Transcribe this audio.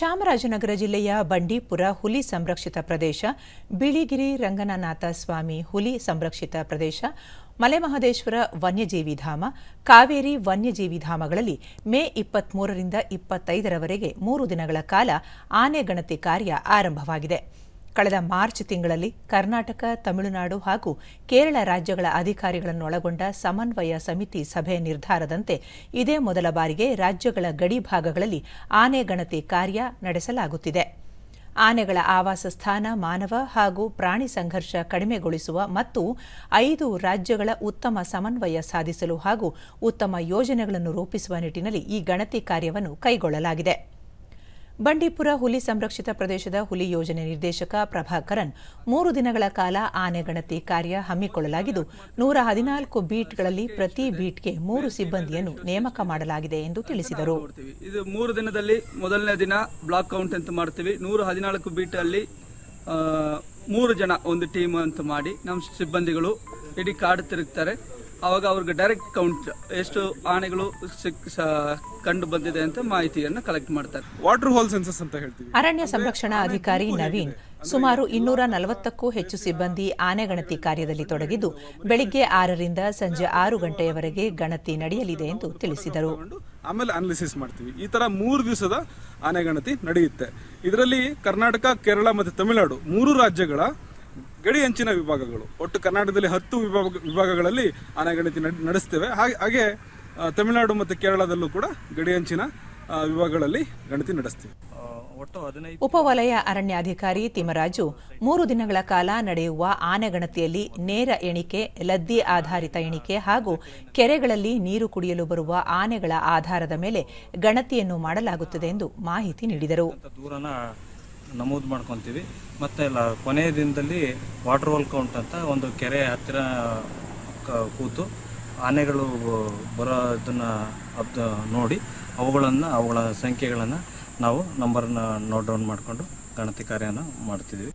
ಚಾಮರಾಜನಗರ ಜಿಲ್ಲೆಯ ಬಂಡೀಪುರ ಹುಲಿ ಸಂರಕ್ಷಿತ ಪ್ರದೇಶ, ಬಿಳಿಗಿರಿ ರಂಗನಾಥ ಸ್ವಾಮಿ ಹುಲಿ ಸಂರಕ್ಷಿತ ಪ್ರದೇಶ, ಮಲೆಮಹದೇಶ್ವರ ವನ್ಯಜೀವಿ ಧಾಮ, ಕಾವೇರಿ ವನ್ಯಜೀವಿ ಧಾಮಗಳಲ್ಲಿ ಮೇ ಇಪ್ಪತ್ಮೂರರಿಂದ ಇಪ್ಪತ್ತೈದರವರೆಗೆ ಮೂರು ದಿನಗಳ ಕಾಲ ಆನೆ ಗಣತಿ ಕಾರ್ಯ ಆರಂಭವಾಗಿದೆ. ಕಳೆದ ಮಾರ್ಚ್ ತಿಂಗಳಲ್ಲಿ ಕರ್ನಾಟಕ, ತಮಿಳುನಾಡು ಹಾಗೂ ಕೇರಳ ರಾಜ್ಯಗಳ ಅಧಿಕಾರಿಗಳನ್ನೊಳಗೊಂಡ ಸಮನ್ವಯ ಸಮಿತಿ ಸಭೆ ನಿರ್ಧಾರದಂತೆ ಇದೇ ಮೊದಲ ಬಾರಿಗೆ ರಾಜ್ಯಗಳ ಗಡಿ ಭಾಗಗಳಲ್ಲಿ ಆನೆ ಗಣತಿ ಕಾರ್ಯ ನಡೆಸಲಾಗುತ್ತಿದೆ. ಆನೆಗಳ ಆವಾಸ ಸ್ಥಾನ ಮಾನವ ಹಾಗೂ ಪ್ರಾಣಿ ಸಂಘರ್ಷ ಕಡಿಮೆಗೊಳಿಸುವ ಮತ್ತು ಐದು ರಾಜ್ಯಗಳ ಉತ್ತಮ ಸಮನ್ವಯ ಸಾಧಿಸಲು ಹಾಗೂ ಉತ್ತಮ ಯೋಜನೆಗಳನ್ನು ರೂಪಿಸುವ ನಿಟ್ಟಿನಲ್ಲಿ ಈ ಗಣತಿ ಕಾರ್ಯವನ್ನು ಕೈಗೊಳ್ಳಲಾಗಿದೆ. ಬಂಡೀಪುರ ಹುಲಿ ಸಂರಕ್ಷಿತ ಪ್ರದೇಶದ ಹುಲಿ ಯೋಜನೆ ನಿರ್ದೇಶಕ ಪ್ರಭಾಕರನ್ ಮೂರು ದಿನಗಳ ಕಾಲ ಆನೆ ಗಣತಿ ಕಾರ್ಯ ಹಮ್ಮಿಕೊಳ್ಳಲಾಗಿದ್ದು, ನೂರ ಹದಿನಾಲ್ಕು ಬೀಟ್ಗಳಲ್ಲಿ ಪ್ರತಿ ಬೀಟ್ಗೆ ಮೂರು ಸಿಬ್ಬಂದಿಯನ್ನು ನೇಮಕ ಮಾಡಲಾಗಿದೆ ಎಂದು ತಿಳಿಸಿದರು. ಇದು ಮೂರು ದಿನದಲ್ಲಿ ಮೊದಲನೇ ದಿನ ಬ್ಲಾಕ್ ಕೌಂಟ್ ಅಂತ ಮಾಡ್ತೀವಿ. ನೂರ ಹದಿನಾಲ್ಕು ಬೀಟಲ್ಲಿ ಮೂರು ಜನ ಒಂದು ಟೀಮ್ ಅಂತ ಮಾಡಿ ನಮ್ಮ ಸಿಬ್ಬಂದಿಗಳು ಇಡೀ ಕಾಡು ತಿರುಗ್ತಾರೆ. ಆವಾಗ ಅವ್ರಿಗೆ ಡೈರೆಕ್ಟ್ ಕೌಂಟ್ ಎಷ್ಟು ಆನೆಗಳು ಸಿಕ್ ಸ- ಕಂಡು ಬಂದಿದೆ ಅಂತ ಮಾಹಿತಿಯನ್ನು ಕಲೆಕ್ಟ್ ಮಾಡ್ತಾರೆ. ವಾಟರ್ ಹೋಲ್ ಸೆನ್ಸಸ್ ಅಂತ ಹೇಳ್ತೀವಿ. ಅರಣ್ಯ ಸಂರಕ್ಷಣಾ ಅಧಿಕಾರಿ ನವೀನ್ ಸುಮಾರು ಇನ್ನೂರ ನಲವತ್ತಕ್ಕೂ ಹೆಚ್ಚು ಸಿಬ್ಬಂದಿ ಆನೆ ಗಣತಿ ಕಾರ್ಯದಲ್ಲಿ ತೊಡಗಿದ್ದು ಬೆಳಿಗ್ಗೆ ಆರರಿಂದ ಸಂಜೆ ಆರು ಗಂಟೆಯವರೆಗೆ ಗಣತಿ ನಡೆಯಲಿದೆ ಎಂದು ತಿಳಿಸಿದರು. ಆಮೇಲೆ ಅನಾಲಿಸಿಸ್ ಮಾಡ್ತೀವಿ. ಈ ತರ ಮೂರು ದಿವಸದ ಆನೆ ಗಣತಿ ನಡೆಯುತ್ತೆ. ಇದರಲ್ಲಿ ಕರ್ನಾಟಕ ಕೇರಳ ಮತ್ತು ತಮಿಳುನಾಡು ಮೂರು ರಾಜ್ಯಗಳ ಗಡಿ ಅಂಚಿನ ವಿಭಾಗಗಳು. ಒಟ್ಟು ಕರ್ನಾಟಕದಲ್ಲಿ ಹತ್ತು ವಿಭಾಗ, ವಿಭಾಗಗಳಲ್ಲಿ ಆನೆ ಗಣತಿ ನಡ್- ನಡೆಸ್ತೇವೆ. ಹಾಗೆ ಹಾಗೆ ತಮಿಳುನಾಡು ಮತ್ತು ಕೇರಳದಲ್ಲೂ ಕೂಡ ಗಡಿ ಅಂಚಿನ ವಿಭಾಗಗಳಲ್ಲಿ ಗಣತಿ ನಡೆಸ್ತೀವಿ. ಉಪವಲಯ ಅರಣ್ಯಾಧಿಕಾರಿ ತಿಮರಾಜು ಮೂರು ದಿನಗಳ ಕಾಲ ನಡೆಯುವ ಆನೆ ಗಣತಿಯಲ್ಲಿ ನೇರ ಎಣಿಕೆ, ಲದ್ದಿ ಆಧಾರಿತ ಎಣಿಕೆ ಹಾಗೂ ಕೆರೆಗಳಲ್ಲಿ ನೀರು ಕುಡಿಯಲು ಬರುವ ಆನೆಗಳ ಆಧಾರದ ಮೇಲೆ ಗಣತಿಯನ್ನು ಮಾಡಲಾಗುತ್ತದೆ ಎಂದು ಮಾಹಿತಿ ನೀಡಿದರು. ನಮೂದು ಮಾಡ್ಕೊತೀವಿ. ಮತ್ತು ಲ, ಕೊನೆಯ ದಿನದಲ್ಲಿ ವಾಟರ್ ಹೋಲ್ ಕೌಂಟ್ ಅಂತ ಒಂದು ಕೆರೆ ಹತ್ತಿರ ಕ- ಕೂತು ಆನೆಗಳು ಬರೋದನ್ನು ಅಬ್ದ, ನೋಡಿ ಅವುಗಳನ್ನು, ಅವುಗಳ ಸಂಖ್ಯೆಗಳನ್ನು ನಾವು ನಂಬರನ್ನ ನೋಟ್ ಡೌನ್ ಮಾಡಿಕೊಂಡು ಗಣತಿ ಕಾರ್ಯನ ಮಾಡ್ತಿದ್ವಿ